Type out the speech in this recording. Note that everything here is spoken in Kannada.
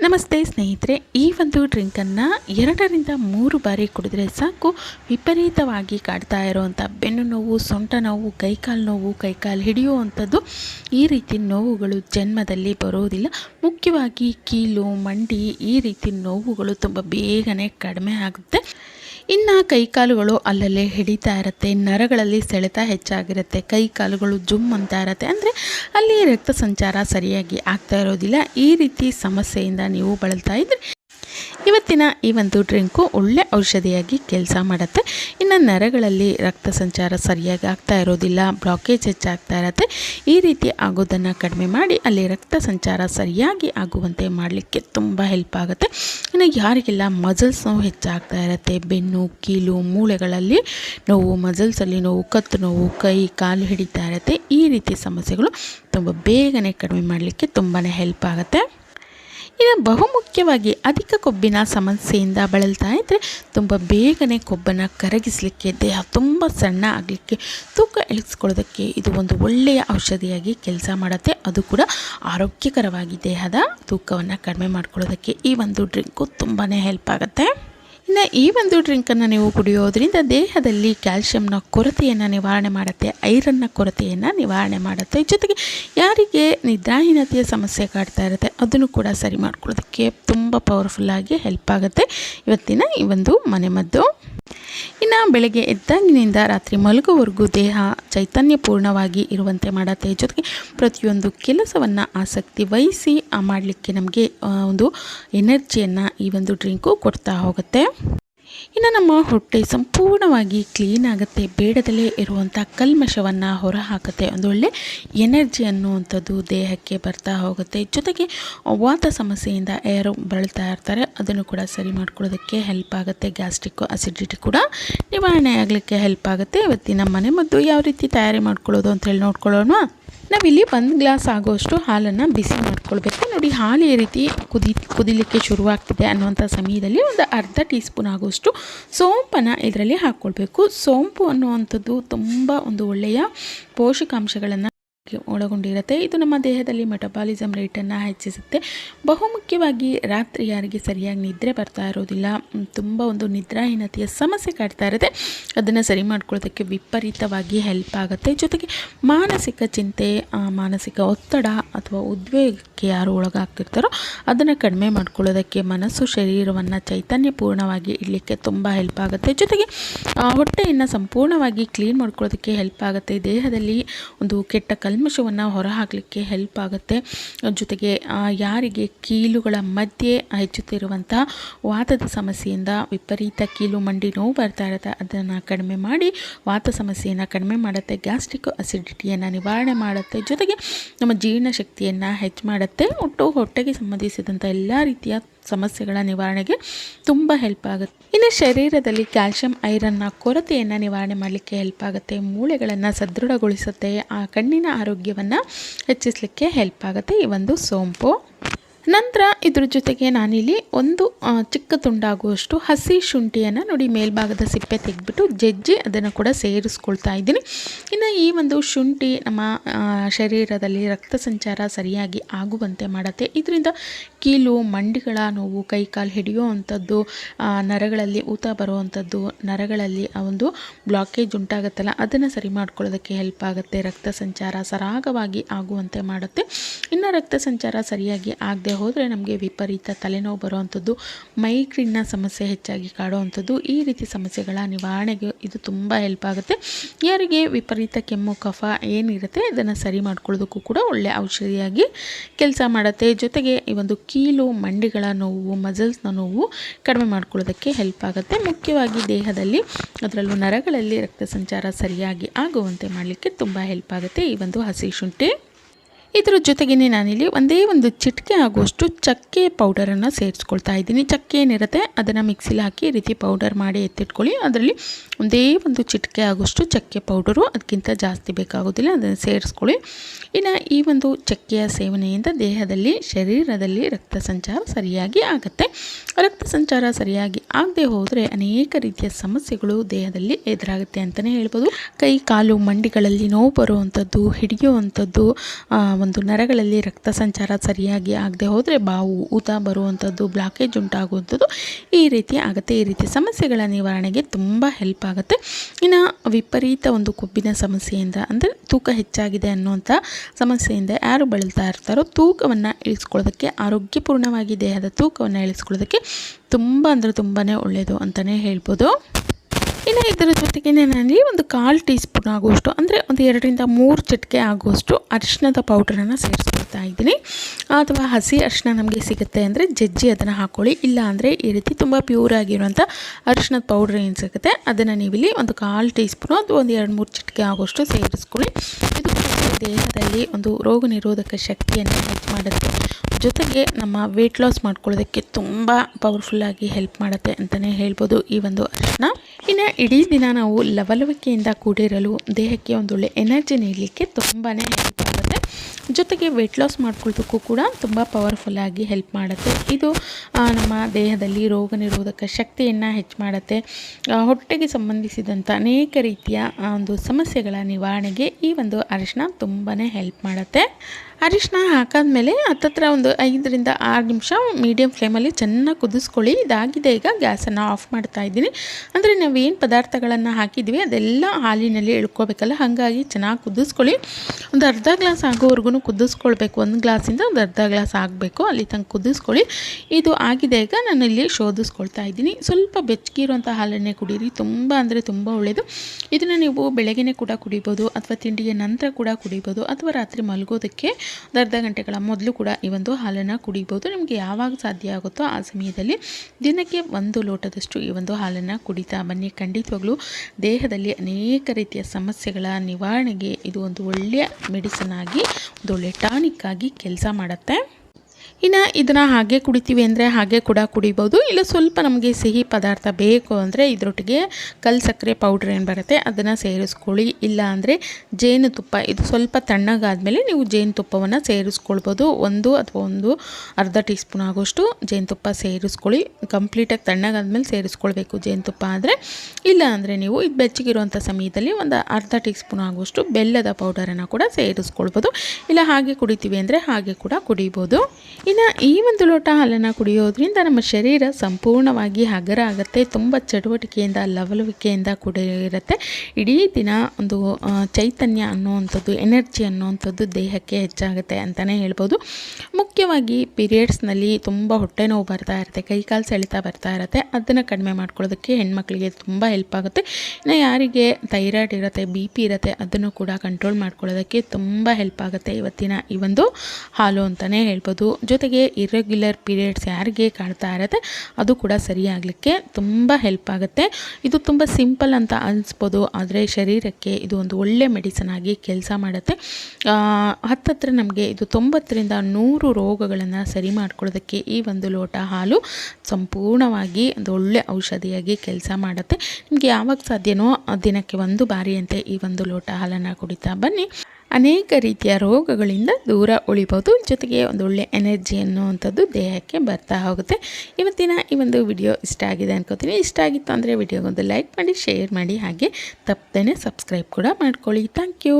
ನಮಸ್ತೆ ಸ್ನೇಹಿತರೆ, ಈ ಒಂದು ಡ್ರಿಂಕನ್ನು ಎರಡರಿಂದ ಮೂರು ಬಾರಿ ಕುಡಿದ್ರೆ ಸಾಕು. ವಿಪರೀತವಾಗಿ ಕಾಡ್ತಾ ಇರೋವಂಥ ಬೆನ್ನು ನೋವು, ಸೊಂಟ ನೋವು, ಕೈಕಾಲು ನೋವು, ಕೈಕಾಲು ಹಿಡಿಯುವಂಥದ್ದು ಈ ರೀತಿ ನೋವುಗಳು ಜನ್ಮದಲ್ಲಿ ಬರೋದಿಲ್ಲ. ಮುಖ್ಯವಾಗಿ ಕೀಲು, ಮಂಡಿ ಈ ರೀತಿ ನೋವುಗಳು ತುಂಬ ಬೇಗನೆ ಕಡಿಮೆ ಆಗುತ್ತೆ. ಇನ್ನು ಕೈಕಾಲುಗಳು ಅಲ್ಲಲ್ಲೇ ಹಿಡಿತಾ ಇರುತ್ತೆ, ನರಗಳಲ್ಲಿ ಸೆಳೆತ ಹೆಚ್ಚಾಗಿರುತ್ತೆ, ಕೈಕಾಲುಗಳು ಜುಮ್ ಅಂತ ಇರುತ್ತೆ. ಅಂದರೆ ಅಲ್ಲಿ ರಕ್ತ ಸಂಚಾರ ಸರಿಯಾಗಿ ಆಗ್ತಾ ಇರೋದಿಲ್ಲ. ಈ ರೀತಿ ಸಮಸ್ಯೆಯಿಂದ ನೀವು ಬಳಲ್ತಾ ಇದ್ದರೆ ಇವತ್ತಿನ ಈ ಒಂದು ಡ್ರಿಂಕು ಒಳ್ಳೆ ಔಷಧಿಯಾಗಿ ಕೆಲಸ ಮಾಡುತ್ತೆ. ಇನ್ನು ನರಗಳಲ್ಲಿ ರಕ್ತ ಸಂಚಾರ ಸರಿಯಾಗಿ ಆಗ್ತಾ ಇರೋದಿಲ್ಲ ಬ್ಲಾಕೇಜ್ ಹೆಚ್ಚಾಗ್ತಾ ಇರತ್ತೆ. ಈ ರೀತಿ ಆಗೋದನ್ನು ಕಡಿಮೆ ಮಾಡಿ ಅಲ್ಲಿ ರಕ್ತ ಸಂಚಾರ ಸರಿಯಾಗಿ ಆಗುವಂತೆ ಮಾಡಲಿಕ್ಕೆ ತುಂಬ ಹೆಲ್ಪ್ ಆಗುತ್ತೆ. ಇನ್ನು ಯಾರಿಗೆಲ್ಲ ಮಜಲ್ಸ್ ನೋವು ಹೆಚ್ಚಾಗ್ತಾ ಇರುತ್ತೆ, ಬೆನ್ನು, ಕೀಲು, ಮೂಳೆಗಳಲ್ಲಿ ನೋವು ಮಜಲ್ಸಲ್ಲಿ ನೋವು, ಕತ್ತು ನೋವು, ಕೈ, ಕಾಲು ಹಿಡಿತಾ ಇರುತ್ತೆ, ಈ ರೀತಿ ಸಮಸ್ಯೆಗಳು ತುಂಬ ಬೇಗನೆ ಕಡಿಮೆ ಮಾಡಲಿಕ್ಕೆ ತುಂಬಾ ಹೆಲ್ಪ್ ಆಗುತ್ತೆ. ಇನ್ನು ಬಹುಮುಖ್ಯವಾಗಿ ಅಧಿಕ ಕೊಬ್ಬಿನ ಸಮಸ್ಯೆಯಿಂದ ಬಳಲ್ತಾ ಇದ್ದರೆ ತುಂಬ ಬೇಗನೆ ಕೊಬ್ಬನ್ನು ಕರಗಿಸಲಿಕ್ಕೆ, ದೇಹ ತುಂಬ ಸಣ್ಣ ಆಗಲಿಕ್ಕೆ, ತೂಕ ಇಳಿಸ್ಕೊಳ್ಳೋದಕ್ಕೆ ಇದು ಒಂದು ಒಳ್ಳೆಯ ಔಷಧಿಯಾಗಿ ಕೆಲಸ ಮಾಡುತ್ತೆ. ಅದು ಕೂಡ ಆರೋಗ್ಯಕರವಾಗಿ ದೇಹದ ತೂಕವನ್ನು ಕಡಿಮೆ ಮಾಡ್ಕೊಳ್ಳೋದಕ್ಕೆ ಈ ಒಂದು ಡ್ರಿಂಕು ತುಂಬಾ ಹೆಲ್ಪ್ ಆಗುತ್ತೆ. ಇನ್ನು ಈ ಒಂದು ಡ್ರಿಂಕನ್ನು ನೀವು ಕುಡಿಯೋದ್ರಿಂದ ದೇಹದಲ್ಲಿ ಕ್ಯಾಲ್ಶಿಯಂನ ಕೊರತೆಯನ್ನು ನಿವಾರಣೆ ಮಾಡುತ್ತೆ ಐರನ್ನ ಕೊರತೆಯನ್ನು ನಿವಾರಣೆ ಮಾಡುತ್ತೆ. ಜೊತೆಗೆ ಯಾರಿಗೆ ನಿದ್ರಾಹೀನತೆಯ ಸಮಸ್ಯೆ ಕಾಡ್ತಾ ಇರುತ್ತೆ, ಅದನ್ನು ಕೂಡ ಸರಿ ಮಾಡ್ಕೊಳ್ಳೋದಕ್ಕೆ ತುಂಬ ಪವರ್ಫುಲ್ಲಾಗಿ ಹೆಲ್ಪ್ ಆಗುತ್ತೆ. ಇವತ್ತಿನ ಈ ಒಂದು ಮನೆಮದ್ದು ಇನ್ನು ಬೆಳಗ್ಗೆ ಎದ್ದಾಗಿನಿಂದ ರಾತ್ರಿ ಮಲಗುವವರೆಗೂ ದೇಹ ಚೈತನ್ಯಪೂರ್ಣವಾಗಿ ಇರುವಂತೆ ಮಾಡುತ್ತೆ. ಜೊತೆಗೆ ಪ್ರತಿಯೊಂದು ಕೆಲಸವನ್ನು ಆಸಕ್ತಿ ವಹಿಸಿ ಮಾಡಲಿಕ್ಕೆ ನಮಗೆ ಒಂದು ಎನರ್ಜಿಯನ್ನು ಈ ಒಂದು ಡ್ರಿಂಕು ಕೊಡ್ತಾ ಹೋಗುತ್ತೆ. ಇನ್ನು ನಮ್ಮ ಹೊಟ್ಟೆ ಸಂಪೂರ್ಣವಾಗಿ ಕ್ಲೀನ್ ಆಗುತ್ತೆ, ಬೇಡದಲ್ಲೇ ಇರುವಂಥ ಕಲ್ಮಶವನ್ನು ಹೊರಹಾಕುತ್ತೆ. ಒಂದು ಒಳ್ಳೆ ಎನರ್ಜಿ ಅನ್ನುವಂಥದ್ದು ದೇಹಕ್ಕೆ ಬರ್ತಾ ಹೋಗುತ್ತೆ. ಜೊತೆಗೆ ವಾತ ಸಮಸ್ಯೆಯಿಂದ ಯಾರು ಬಳಲ್ತಾ ಇರ್ತಾರೆ, ಅದನ್ನು ಕೂಡ ಸರಿ ಮಾಡ್ಕೊಳ್ಳೋದಕ್ಕೆ ಹೆಲ್ಪ್ ಆಗುತ್ತೆ. ಗ್ಯಾಸ್ಟ್ರಿಕ್ ಅಸಿಡಿಟಿ ಕೂಡ ನಿವಾರಣೆ ಆಗಲಿಕ್ಕೆ ಹೆಲ್ಪ್ ಆಗುತ್ತೆ. ಇವತ್ತಿನ ಮನೆ ಮದ್ದು ಯಾವ ರೀತಿ ತಯಾರಿ ಮಾಡ್ಕೊಳ್ಳೋದು ಅಂತೇಳಿ ನೋಡ್ಕೊಳ್ಳೋಣ. ನಾವಿಲ್ಲಿ ಒಂದು ಗ್ಲಾಸ್ ಆಗೋಷ್ಟು ಹಾಲನ್ನು ಬಿಸಿ ಮಾಡ್ಕೊಳ್ಬೇಕು. ನೋಡಿ, ಹಾಲು ಈ ರೀತಿ ಕುದಿ, ಕುದಿಲಿಕ್ಕೆ ಶುರುವಾಗ್ತಿದೆ ಅನ್ನುವಂಥ ಸಮಯದಲ್ಲಿ ಒಂದು ಅರ್ಧ ಟೀ ಸ್ಪೂನ್ ಆಗೋಷ್ಟು ಸೋಂಪನ್ನು ಇದರಲ್ಲಿ ಹಾಕ್ಕೊಳ್ಬೇಕು. ಸೋಂಪು ಅನ್ನುವಂಥದ್ದು ತುಂಬ ಒಂದು ಒಳ್ಳೆಯ ಪೋಷಕಾಂಶಗಳನ್ನು ಒಳಗೊಂಡಿರುತ್ತೆ. ಇದು ನಮ್ಮ ದೇಹದಲ್ಲಿ ಮೆಟಬಾಲಿಸಮ್ ರೇಟನ್ನು ಹೆಚ್ಚಿಸುತ್ತೆ. ಬಹುಮುಖ್ಯವಾಗಿ ರಾತ್ರಿ ಯಾರಿಗೆ ಸರಿಯಾಗಿ ನಿದ್ರೆ ಬರ್ತಾ ಇರೋದಿಲ್ಲ ತುಂಬ ಒಂದು ನಿದ್ರಾಹೀನತೆಯ ಸಮಸ್ಯೆ ಕಾಡ್ತಾ ಇರುತ್ತೆ. ಅದನ್ನು ಸರಿ ಮಾಡ್ಕೊಳ್ಳೋದಕ್ಕೆ ವಿಪರೀತವಾಗಿ ಹೆಲ್ಪ್ ಆಗುತ್ತೆ. ಜೊತೆಗೆ ಮಾನಸಿಕ ಚಿಂತೆ ಮಾನಸಿಕ ಒತ್ತಡ ಅಥವಾ ಉದ್ವೇಗಕ್ಕೆ ಯಾರು ಒಳಗಾಗ್ತಿರ್ತಾರೋ ಅದನ್ನು ಕಡಿಮೆ ಮಾಡ್ಕೊಳ್ಳೋದಕ್ಕೆ ಮನಸ್ಸು, ಶರೀರವನ್ನು ಚೈತನ್ಯಪೂರ್ಣವಾಗಿ ಇಡಲಿಕ್ಕೆ ತುಂಬ ಹೆಲ್ಪ್ ಆಗುತ್ತೆ. ಜೊತೆಗೆ ಹೊಟ್ಟೆಯನ್ನು ಸಂಪೂರ್ಣವಾಗಿ ಕ್ಲೀನ್ ಮಾಡ್ಕೊಳ್ಳೋದಕ್ಕೆ ಹೆಲ್ಪ್ ಆಗುತ್ತೆ. ದೇಹದಲ್ಲಿ ಒಂದು ಕೆಟ್ಟ ಕಲ್ ಕಲ್ಮಶವನ್ನು ಹೊರಹಾಕಲಿಕ್ಕೆ ಹೆಲ್ಪ್ ಆಗುತ್ತೆ. ಜೊತೆಗೆ ಯಾರಿಗೆ ಕೀಲುಗಳ ಮಧ್ಯೆ ಹೆಚ್ಚುತ್ತಿರುವಂಥ ವಾತದ ಸಮಸ್ಯೆಯಿಂದ ವಿಪರೀತ ಕೀಲು ಮಂಡಿ ನೋವು ಬರ್ತಾ ಇರುತ್ತೆ. ಅದನ್ನು ಕಡಿಮೆ ಮಾಡಿ, ವಾತ ಸಮಸ್ಯೆಯನ್ನು ಕಡಿಮೆ ಮಾಡುತ್ತೆ ಗ್ಯಾಸ್ಟ್ರಿಕ್ ಅಸಿಡಿಟಿಯನ್ನು ನಿವಾರಣೆ ಮಾಡುತ್ತೆ. ಜೊತೆಗೆ, ನಮ್ಮ ಜೀರ್ಣಶಕ್ತಿಯನ್ನು ಹೆಚ್ಚು ಮಾಡುತ್ತೆ. ಒಟ್ಟು ಹೊಟ್ಟೆಗೆ ಸಂಬಂಧಿಸಿದಂಥ ಎಲ್ಲ ರೀತಿಯ ಸಮಸ್ಯೆಗಳ ನಿವಾರಣೆಗೆ ತುಂಬ ಹೆಲ್ಪ್ ಆಗುತ್ತೆ. ಇನ್ನು ಶರೀರದಲ್ಲಿ ಕ್ಯಾಲ್ಶಿಯಂ ಐರನ್ನ ಕೊರತೆಯನ್ನು ನಿವಾರಣೆ ಮಾಡಲಿಕ್ಕೆ ಹೆಲ್ಪ್ ಆಗುತ್ತೆ. ಮೂಳೆಗಳನ್ನು ಸದೃಢಗೊಳಿಸುತ್ತೆ. ಆ ಕಣ್ಣಿನ ಆರೋಗ್ಯವನ್ನು ಹೆಚ್ಚಿಸಲಿಕ್ಕೆ ಹೆಲ್ಪ್ ಆಗುತ್ತೆ ಈ ಒಂದು ಸೋಂಪು. ನಂತರ ಇದ್ರ ಜೊತೆಗೆ ನಾನಿಲ್ಲಿ ಒಂದು ಚಿಕ್ಕ ತುಂಡಾಗುವಷ್ಟು ಹಸಿ ಶುಂಠಿಯನ್ನು ನೋಡಿ ಮೇಲ್ಭಾಗದ ಸಿಪ್ಪೆ ತೆಗೆದ್ಬಿಟ್ಟು ಜಜ್ಜಿ ಅದನ್ನು ಕೂಡ ಸೇರಿಸ್ಕೊಳ್ತಾ ಇದ್ದೀನಿ. ಇನ್ನು ಈ ಒಂದು ಶುಂಠಿ ನಮ್ಮ ಶರೀರದಲ್ಲಿ ರಕ್ತ ಸಂಚಾರ ಸರಿಯಾಗಿ ಆಗುವಂತೆ ಮಾಡುತ್ತೆ. ಇದರಿಂದ ಕೀಲು, ಮಂಡಿಗಳ ನೋವು, ಕೈಕಾಲು ಹಿಡಿಯೋ ಅಂಥದ್ದು ನರಗಳಲ್ಲಿ ಊತ ಬರುವಂಥದ್ದು ನರಗಳಲ್ಲಿ ಆ ಒಂದು ಬ್ಲಾಕೇಜ್ ಉಂಟಾಗುತ್ತಲ್ಲ, ಅದನ್ನು ಸರಿ ಮಾಡ್ಕೊಳ್ಳೋದಕ್ಕೆ ಹೆಲ್ಪ್ ಆಗುತ್ತೆ. ರಕ್ತ ಸಂಚಾರ ಸರಾಗವಾಗಿ ಆಗುವಂತೆ ಮಾಡುತ್ತೆ. ಇನ್ನು ರಕ್ತ ಸಂಚಾರ ಸರಿಯಾಗಿ ಆಗದೆ ಹೋದರೆ ನಮಗೆ ವಿಪರೀತ ತಲೆನೋವು ಬರುವಂಥದ್ದು ಮೈಗ್ರೀನ್ನ ಸಮಸ್ಯೆ ಹೆಚ್ಚಾಗಿ ಕಾಡುವಂಥದ್ದು ಈ ರೀತಿ ಸಮಸ್ಯೆಗಳ ನಿವಾರಣೆಗೆ ಇದು ತುಂಬ ಹೆಲ್ಪ್ ಆಗುತ್ತೆ. ಯಾರಿಗೆ ವಿಪರೀತ ಕೆಮ್ಮು, ಕಫ ಏನಿರುತ್ತೆ ಇದನ್ನು ಸರಿ ಮಾಡ್ಕೊಳ್ಳೋದಕ್ಕೂ ಕೂಡ ಒಳ್ಳೆಯ ಔಷಧಿಯಾಗಿ ಕೆಲಸ ಮಾಡುತ್ತೆ. ಜೊತೆಗೆ ಈ ಒಂದು ಕೀಲು, ಮಂಡಿಗಳ ನೋವು ಮಜಲ್ಸ್ನ ನೋವು ಕಡಿಮೆ ಮಾಡ್ಕೊಳ್ಳೋದಕ್ಕೆ ಹೆಲ್ಪ್ ಆಗುತ್ತೆ. ಮುಖ್ಯವಾಗಿ ದೇಹದಲ್ಲಿ ಅದರಲ್ಲೂ ನರಗಳಲ್ಲಿ ರಕ್ತ ಸಂಚಾರ ಸರಿಯಾಗಿ ಆಗುವಂತೆ ಮಾಡಲಿಕ್ಕೆ ತುಂಬ ಹೆಲ್ಪ್ ಆಗುತ್ತೆ ಈ ಒಂದು ಹಸಿ ಶುಂಠಿ. ಇದರ ಜೊತೆಗೇ ನಾನಿಲ್ಲಿ ಒಂದೇ ಒಂದು ಚಿಟಿಕೆ ಆಗುವಷ್ಟು ಚಕ್ಕೆ ಪೌಡರನ್ನು ಸೇರಿಸ್ಕೊಳ್ತಾ ಇದ್ದೀನಿ. ಚಕ್ಕೆ ಏನಿರುತ್ತೆ ಅದನ್ನು ಮಿಕ್ಸಿಲಿ ಹಾಕಿ ಈ ರೀತಿ ಪೌಡರ್ ಮಾಡಿ ಎತ್ತಿಟ್ಕೊಳ್ಳಿ. ಅದರಲ್ಲಿ ಒಂದೇ ಒಂದು ಚಿಟಿಕೆ ಆಗುವಷ್ಟು ಚಕ್ಕೆ ಪೌಡರು ಅದಕ್ಕಿಂತ ಜಾಸ್ತಿ ಬೇಕಾಗೋದಿಲ್ಲ ಅದನ್ನು ಸೇರಿಸ್ಕೊಳ್ಳಿ. ಇನ್ನು ಈ ಒಂದು ಚಕ್ಕೆಯ ಸೇವನೆಯಿಂದ ದೇಹದಲ್ಲಿ, ಶರೀರದಲ್ಲಿ ರಕ್ತ ಸಂಚಾರ ಸರಿಯಾಗಿ ಆಗುತ್ತೆ. ರಕ್ತ ಸಂಚಾರ ಸರಿಯಾಗಿ ಆಗದೆ ಹೋದರೆ ಅನೇಕ ರೀತಿಯ ಸಮಸ್ಯೆಗಳು ದೇಹದಲ್ಲಿ ಎದುರಾಗುತ್ತೆ ಅಂತಲೇ ಹೇಳ್ಬೋದು. ಕೈ, ಕಾಲು, ಮಂಡಿಗಳಲ್ಲಿ ನೋವು ಬರುವಂಥದ್ದು, ಹಿಡಿಯುವಂಥದ್ದು ಒಂದು ನರಗಳಲ್ಲಿ ರಕ್ತ ಸಂಚಾರ ಸರಿಯಾಗಿ ಆಗದೆ ಹೋದರೆ ಬಾವು, ಊತ ಬರುವಂಥದ್ದು ಬ್ಲಾಕೇಜ್ ಉಂಟಾಗುವಂಥದ್ದು ಈ ರೀತಿ ಆಗುತ್ತೆ. ಈ ರೀತಿ ಸಮಸ್ಯೆಗಳ ನಿವಾರಣೆಗೆ ತುಂಬ ಹೆಲ್ಪ್ ಆಗುತ್ತೆ. ಇನ್ನು ವಿಪರೀತ ಒಂದು ಕೊಬ್ಬಿನ ಸಮಸ್ಯೆಯಿಂದ ಅಂದರೆ ತೂಕ ಹೆಚ್ಚಾಗಿದೆ ಅನ್ನುವಂಥ ಸಮಸ್ಯೆಯಿಂದ ಯಾರು ಬಳಲ್ತಾ ಇರ್ತಾರೋ ತೂಕವನ್ನು ಇಳಿಸ್ಕೊಳ್ಳೋದಕ್ಕೆ, ಆರೋಗ್ಯಪೂರ್ಣವಾಗಿ ದೇಹದ ತೂಕವನ್ನು ಇಳಿಸ್ಕೊಳ್ಳೋದಕ್ಕೆ ತುಂಬ ಅಂದರೆ ತುಂಬಾ ಒಳ್ಳೆಯದು ಅಂತಲೇ ಹೇಳ್ಬೋದು. ಇನ್ನು ಇದರ ಜೊತೆಗೆ ನಾನಲ್ಲಿ ಒಂದು ಕಾಲು ಟೀ ಸ್ಪೂನ್ ಆಗುವಷ್ಟು, ಅಂದರೆ ಒಂದು ಎರಡರಿಂದ ಮೂರು ಚಟಿಕೆ ಆಗುವಷ್ಟು ಅರಿಶಿಣದ ಪೌಡ್ರನ್ನು ಸೇರಿಸ್ಕೊಳ್ತಾ ಇದ್ದೀನಿ. ಅಥವಾ ಹಸಿ ಅರಿಶಿನ ನಮಗೆ ಸಿಗುತ್ತೆ ಅಂದರೆ ಜಜ್ಜಿ ಅದನ್ನು ಹಾಕ್ಕೊಳ್ಳಿ ಇಲ್ಲ ಅಂದರೆ ಈ ರೀತಿ ತುಂಬ ಪ್ಯೂರ್ ಆಗಿರುವಂಥ ಅರಿಶಿಣದ ಪೌಡ್ರ್ ಏನು ಸಿಗುತ್ತೆ, ಅದನ್ನು ನೀವಿಲ್ಲಿ ಒಂದು ಕಾಲು ಟೀ ಸ್ಪೂನು ಅಥವಾ ಒಂದು ಎರಡು ಮೂರು ಚಟಿಕೆ ಆಗುವಷ್ಟು ಸೇರಿಸ್ಕೊಳ್ಳಿ. ಇದು ದೇಹದಲ್ಲಿ ಒಂದು ರೋಗ ನಿರೋಧಕ ಶಕ್ತಿಯನ್ನು ಹೆಚ್ಚು ಮಾಡುತ್ತೆ. ಜೊತೆಗೆ ನಮ್ಮ ವೆಯ್ಟ್ ಲಾಸ್ ಮಾಡ್ಕೊಳ್ಳೋದಕ್ಕೆ ತುಂಬ ಪವರ್ಫುಲ್ಲಾಗಿ ಹೆಲ್ಪ್ ಮಾಡುತ್ತೆ ಅಂತಲೇ ಹೇಳ್ಬೋದು ಈ ಒಂದು ಅರಿಶಿನ. ಇನ್ನು ಇಡೀ ದಿನ ನಾವು ಲವಲವಿಕೆಯಿಂದ ಕೂಡಿರಲು ದೇಹಕ್ಕೆ ಒಂದೊಳ್ಳೆ ಎನರ್ಜಿ ನೀಡಲಿಕ್ಕೆ ತುಂಬಾ ಹೆಲ್ಪ್ ಜೊತೆಗೆ ವೆಯ್ಟ್ ಲಾಸ್ ಮಾಡ್ಕೊಳ್ಳೋದಕ್ಕೂ ಕೂಡ ತುಂಬ ಪವರ್ಫುಲ್ಲಾಗಿ ಹೆಲ್ಪ್ ಮಾಡುತ್ತೆ. ಇದು ನಮ್ಮ ದೇಹದಲ್ಲಿ ರೋಗ ನಿರೋಧಕ ಶಕ್ತಿಯನ್ನು ಹೆಚ್ಚು ಮಾಡುತ್ತೆ. ಹೊಟ್ಟೆಗೆ ಸಂಬಂಧಿಸಿದಂಥ ಅನೇಕ ರೀತಿಯ ಒಂದು ಸಮಸ್ಯೆಗಳ ನಿವಾರಣೆಗೆ ಈ ಒಂದು ಅರಿಶಿನ ತುಂಬಾ ಹೆಲ್ಪ್ ಮಾಡುತ್ತೆ. ಅರಿಶಿನ ಹಾಕಾದ್ಮೇಲೆ ಹತ್ತತ್ರ ಒಂದು ಐದರಿಂದ ಆರು ನಿಮಿಷ ಮೀಡಿಯಮ್ ಫ್ಲೇಮಲ್ಲಿ ಚೆನ್ನಾಗಿ ಕುದಿಸ್ಕೊಳ್ಳಿ. ಇದಾಗಿದೆ ಈಗ ಗ್ಯಾಸನ್ನು ಆಫ್ ಮಾಡ್ತಾ ಇದ್ದೀನಿ. ಅಂದರೆ ನಾವೇನು ಪದಾರ್ಥಗಳನ್ನು ಹಾಕಿದ್ವಿ ಅದೆಲ್ಲ ಹಾಲಿನಲ್ಲಿ ಇಳ್ಕೊಬೇಕಲ್ಲ ಹಾಗಾಗಿ ಚೆನ್ನಾಗಿ ಕುದಿಸ್ಕೊಳ್ಳಿ. ಒಂದು ಅರ್ಧ ಗ್ಲಾಸ್ ಆಗೋವರೆಗೂ ಕುದಿಸ್ಕೊಳ್ಬೇಕು. ಒಂದು ಗ್ಲಾಸಿಂದ ಒಂದು ಅರ್ಧ ಗ್ಲಾಸ್ ಆಗಬೇಕು. ಅಲ್ಲಿ ತನಕ ಕುದಿಸ್ಕೊಳ್ಳಿ. ಇದು ಆಗಿದೆ ಈಗ ನಾನು ಇಲ್ಲಿ ಶೋಧಿಸ್ಕೊಳ್ತಾ ಇದ್ದೀನಿ. ಸ್ವಲ್ಪ ಬೆಚ್ಚಗಿರುವಂಥ ಹಾಲನ್ನೇ ಕುಡೀರಿ. ತುಂಬ ಅಂದರೆ ತುಂಬ ಒಳ್ಳೆಯದು ಇದನ್ನು ನೀವು ಬೆಳಗ್ಗೆ ಕೂಡ ಕುಡಿಬೋದು, ಅಥವಾ ತಿಂಡಿಗೆ ನಂತರ ಕೂಡ ಕುಡಿಬೋದು, ಅಥವಾ ರಾತ್ರಿ ಮಲಗೋದಕ್ಕೆ ಒಂದು ಅರ್ಧ ಗಂಟೆಗಳ ಮೊದಲು ಕೂಡ ಈ ಒಂದು ಹಾಲನ್ನು ಕುಡಿಬೋದು. ನಿಮಗೆ ಯಾವಾಗ ಸಾಧ್ಯ ಆಗುತ್ತೋ ಆ ಸಮಯದಲ್ಲಿ ದಿನಕ್ಕೆ ಒಂದು ಲೋಟದಷ್ಟು ಈ ಒಂದು ಹಾಲನ್ನು ಕುಡಿತಾ ಬನ್ನಿ. ಖಂಡಿತವಾಗ್ಲೂ ದೇಹದಲ್ಲಿ ಅನೇಕ ರೀತಿಯ ಸಮಸ್ಯೆಗಳ ನಿವಾರಣೆಗೆ ಇದು ಒಂದು ಒಳ್ಳೆಯ ಮೆಡಿಸನ್ ಆಗಿ, ಒಂದು ಒಳ್ಳೆಯ ಟಾನಿಕ್ ಆಗಿ ಕೆಲಸ ಮಾಡುತ್ತೆ. ಇನ್ನು ಇದನ್ನು ಹಾಗೆ ಕುಡಿತೀವಿ ಅಂದರೆ ಹಾಗೆ ಕೂಡ ಕುಡಿಬೋದು. ಇಲ್ಲ ಸ್ವಲ್ಪ ನಮಗೆ ಸಿಹಿ ಪದಾರ್ಥ ಬೇಕು ಅಂದರೆ ಇದರೊಟ್ಟಿಗೆ ಕಲ್ ಸಕ್ಕರೆ ಪೌಡ್ರ್ ಏನು ಬರುತ್ತೆ ಅದನ್ನು ಸೇರಿಸ್ಕೊಳ್ಳಿ. ಇಲ್ಲ ಅಂದರೆ ಜೇನುತುಪ್ಪ ಇದು ಸ್ವಲ್ಪ ತಣ್ಣಗಾದಮೇಲೆ ನೀವು ಜೇನುತುಪ್ಪವನ್ನು ಸೇರಿಸ್ಕೊಳ್ಬೋದು. ಒಂದು ಅಥವಾ ಒಂದು ಅರ್ಧ ಟೀ ಸ್ಪೂನ್ ಆಗೋಷ್ಟು ಜೇನುತುಪ್ಪ ಸೇರಿಸ್ಕೊಳ್ಳಿ. ಕಂಪ್ಲೀಟಾಗಿ ತಣ್ಣಗಾದ್ಮೇಲೆ ಸೇರಿಸ್ಕೊಳ್ಬೇಕು ಜೇನುತುಪ್ಪ ಆದರೆ. ಇಲ್ಲ ಅಂದರೆ ನೀವು ಇದು ಬೆಚ್ಚಗಿರುವಂಥ ಸಮಯದಲ್ಲಿ ಒಂದು ಅರ್ಧ ಟೀ ಸ್ಪೂನ್ ಆಗುವಷ್ಟು ಬೆಲ್ಲದ ಪೌಡರನ್ನು ಕೂಡ ಸೇರಿಸ್ಕೊಳ್ಬೋದು. ಇಲ್ಲ ಹಾಗೆ ಕುಡಿತೀವಿ ಅಂದರೆ ಹಾಗೆ ಕೂಡ ಕುಡಿಬೋದು. ಇನ್ನು ಈ ಒಂದು ಲೋಟ ಹಾಲನ್ನು ಕುಡಿಯೋದ್ರಿಂದ ನಮ್ಮ ಶರೀರ ಸಂಪೂರ್ಣವಾಗಿ ಹಗರ ಆಗುತ್ತೆ, ತುಂಬ ಚಟುವಟಿಕೆಯಿಂದ, ಲವಲವಿಕೆಯಿಂದ ಕೂಡ ಇರುತ್ತೆ. ಇಡೀ ದಿನ ಒಂದು ಚೈತನ್ಯ ಅನ್ನುವಂಥದ್ದು, ಎನರ್ಜಿ ಅನ್ನುವಂಥದ್ದು ದೇಹಕ್ಕೆ ಹೆಚ್ಚಾಗುತ್ತೆ ಅಂತಲೇ ಹೇಳ್ಬೋದು. ಮುಖ್ಯವಾಗಿ ಪೀರಿಯಡ್ಸ್ನಲ್ಲಿ ತುಂಬ ಹೊಟ್ಟೆ ನೋವು ಬರ್ತಾ ಇರುತ್ತೆ ಕೈಕಾಲು ಸೆಳಿತಾ ಬರ್ತಾ ಇರುತ್ತೆ. ಅದನ್ನು ಕಡಿಮೆ ಮಾಡ್ಕೊಳ್ಳೋದಕ್ಕೆ ಹೆಣ್ಮಕ್ಳಿಗೆ ತುಂಬ ಹೆಲ್ಪ್ ಆಗುತ್ತೆ. ಇನ್ನು ಯಾರಿಗೆ ಥೈರಾಯ್ಡ್ ಇರುತ್ತೆ ಬಿ ಪಿ ಇರುತ್ತೆ, ಅದನ್ನು ಕೂಡ ಕಂಟ್ರೋಲ್ ಮಾಡ್ಕೊಳ್ಳೋದಕ್ಕೆ ತುಂಬ ಹೆಲ್ಪ್ ಆಗುತ್ತೆ ಇವತ್ತಿನ ಈ ಒಂದು ಹಾಲು ಅಂತಲೇ ಹೇಳ್ಬೋದು. ಜೊತೆಗೆ ಇರೆಗ್ಯುಲರ್ ಪೀರಿಯಡ್ಸ್ ಯಾರಿಗೆ ಕಾಡ್ತಾ ಇರುತ್ತೆ, ಅದು ಕೂಡ ಸರಿಯಾಗಲಿಕ್ಕೆ ತುಂಬ ಹೆಲ್ಪ್ ಆಗುತ್ತೆ. ಇದು ತುಂಬ ಸಿಂಪಲ್ ಅಂತ ಅನಿಸ್ಬೋದು, ಆದರೆ ಶರೀರಕ್ಕೆ ಇದು ಒಂದು ಒಳ್ಳೆ ಮೆಡಿಸನ್ ಆಗಿ ಕೆಲಸ ಮಾಡುತ್ತೆ. ಹತ್ತತ್ರ ನಮಗೆ ಇದು ತೊಂಬತ್ತರಿಂದ ನೂರು ರೋಗಗಳನ್ನು ಸರಿ ಮಾಡ್ಕೊಳ್ಳೋದಕ್ಕೆ ಈ ಒಂದು ಲೋಟ ಹಾಲು ಸಂಪೂರ್ಣವಾಗಿ ಒಂದು ಒಳ್ಳೆ ಔಷಧಿಯಾಗಿ ಕೆಲಸ ಮಾಡುತ್ತೆ. ನಿಮಗೆ ಯಾವಾಗ ಸಾಧ್ಯನೋ ದಿನಕ್ಕೆ ಒಂದು ಬಾರಿಯಂತೆ ಈ ಒಂದು ಲೋಟ ಹಾಲನ್ನು ಕುಡಿತಾ ಬನ್ನಿ. ಅನೇಕ ರೀತಿಯ ರೋಗಗಳಿಂದ ದೂರ ಉಳಿಬೋದು, ಜೊತೆಗೆ ಒಂದು ಒಳ್ಳೆ ಎನರ್ಜಿ ಅನ್ನುವಂಥದ್ದು ದೇಹಕ್ಕೆ ಬರ್ತಾ ಹೋಗುತ್ತೆ. ಇವತ್ತಿನ ಈ ಒಂದು ವಿಡಿಯೋ ಇಷ್ಟ ಆಗಿದೆ ಅನ್ಕೋತೀನಿ. ಇಷ್ಟ ಆಗಿತ್ತು ಅಂದರೆ ವಿಡಿಯೋಗೊಂದು ಲೈಕ್ ಮಾಡಿ, ಶೇರ್ ಮಾಡಿ, ಹಾಗೆ ತಪ್ಪದೇ ಸಬ್ಸ್ಕ್ರೈಬ್ ಕೂಡ ಮಾಡ್ಕೊಳ್ಳಿ. Thank you.